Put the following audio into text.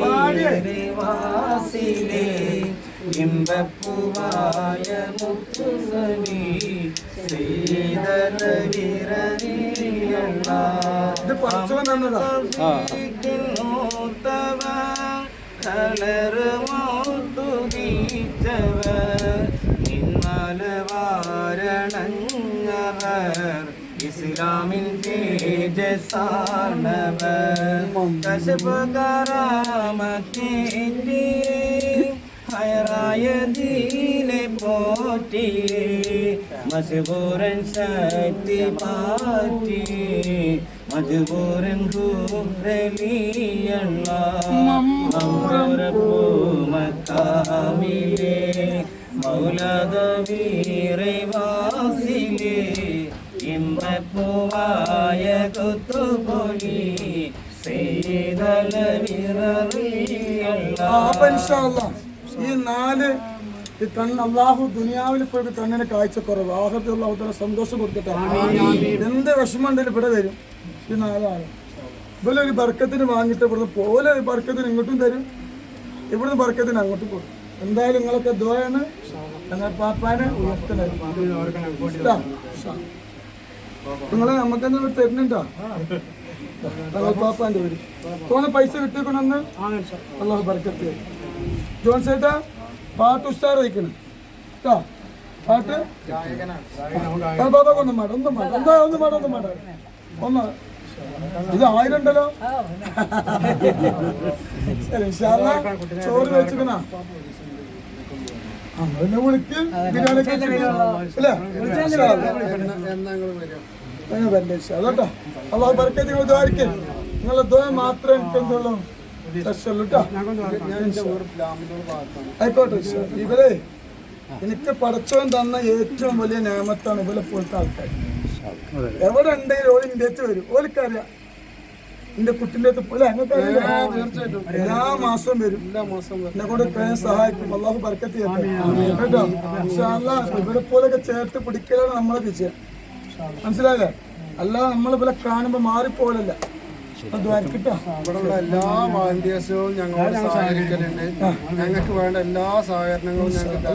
മൗലതവാസിലെ ഇമ്പപ്പുവായ മുത്തുസനി ഇത് പടച്ചവൻ തന്നതാ. ഇസ്ലാമിൻ തേജസാണവർ കശപകരാമത്തേറ്റി ഹയറായ ദീനെ പോറ്റി മജബൂരൻ ശക്തി മാറ്റി മജബൂരൻ ഹൂറലിയല്ല മക്കാമിലെ മൗലദ വീരവാസിലെ ഇമ്പപ്പൂവായ കുത്തുപൊടി ഈ നാല് ഈ കണ്ണ് അള്ളാഹു ദുനിയാവിൽ പോയിട്ട് കണ്ണിന് കാഴ്ചക്കുറവ്. ആഹത്തിൽ അള്ളാഹു തന്നെ സന്തോഷം കൊടുക്കട്ടെ. എന്ത് വിഷമമുണ്ടെങ്കിലും ഇവിടെ വരും. ഈ നാലാണ് ഇവിടെ ഒരു ബർക്കത്തിന് വാങ്ങിയിട്ട് ഇവിടുന്ന് പോലെ ഒരു ബർക്കത്തിന് ഇങ്ങോട്ടും തരും. ഇവിടുന്ന് ബർക്കത്തിന് അങ്ങോട്ടും കൊടുക്കും. എന്തായാലും നിങ്ങളൊക്കെ ദോയാണ്. ഞങ്ങൾ പാപ്പാനെ ഉയർത്തണേ. നിങ്ങളെ നമുക്കെന്താ തരുന്നുണ്ടോ? പാപ്പാന്റെ പേര്. തോന്നെ പൈസ കിട്ടിക്കൊണ്ടെന്ന് അള്ളാഹു ബർക്കത്ത്. ജോൺ സേട്ടാ പാട്ട് ഉസ്താർ വയ്ക്കണം കേട്ടോ പാട്ട്? ബാബാ ഒന്നും മാട ഒന്നും മാട എന്താ ഒന്നും മാട ഒന്നും മാട ഒന്ന്. ഇത് ആയിരം ഉണ്ടല്ലോ? ചോറ് വെച്ചിക്കണ? വരണ്ട വിളിക്ക്. കേട്ടോ. അള്ളാഹു ബർക്കത്ത് നിങ്ങൾ ദ്വാരിക്ക് നിങ്ങളെ മാത്രമേ ആയിക്കോട്ടെ. ഇവരെ എനിക്ക് പടച്ചവൻ തന്ന ഏറ്റവും വലിയ നിയമത്താണ് ഇവരെ പോലത്തെ ആൾക്കാർ എവിടെ ഉണ്ടെങ്കിലും ഓൾ ഇന്ത്യത്ത് വരും. ഓലിക്കറിയാം എന്റെ കുട്ടിന്റെ തീർച്ചയായിട്ടും. എല്ലാ മാസവും വരും. എല്ലാ മാസവും എന്നെ കൊണ്ട് കഴിയാൻ സഹായിക്കും. അള്ളാഹു ബർക്കത്ത് കേട്ടോ? അല്ലാ, ഇവരെ പോലെയൊക്കെ ചേർത്ത് പിടിക്കലാണ് നമ്മളെ വിജയം. മനസ്സിലായില്ലേ? അല്ലാതെ നമ്മൾ ഇവരെ കാണുമ്പോ മാറിപ്പോലല്ല ഇവിടെയുള്ള എല്ലാ വാലന്റിയേഴ്സും ഞങ്ങളോട് സഹകരിക്കലുണ്ട്. ഞങ്ങൾക്ക് വേണ്ട എല്ലാ സഹകരണങ്ങളും ഞങ്ങൾക്ക്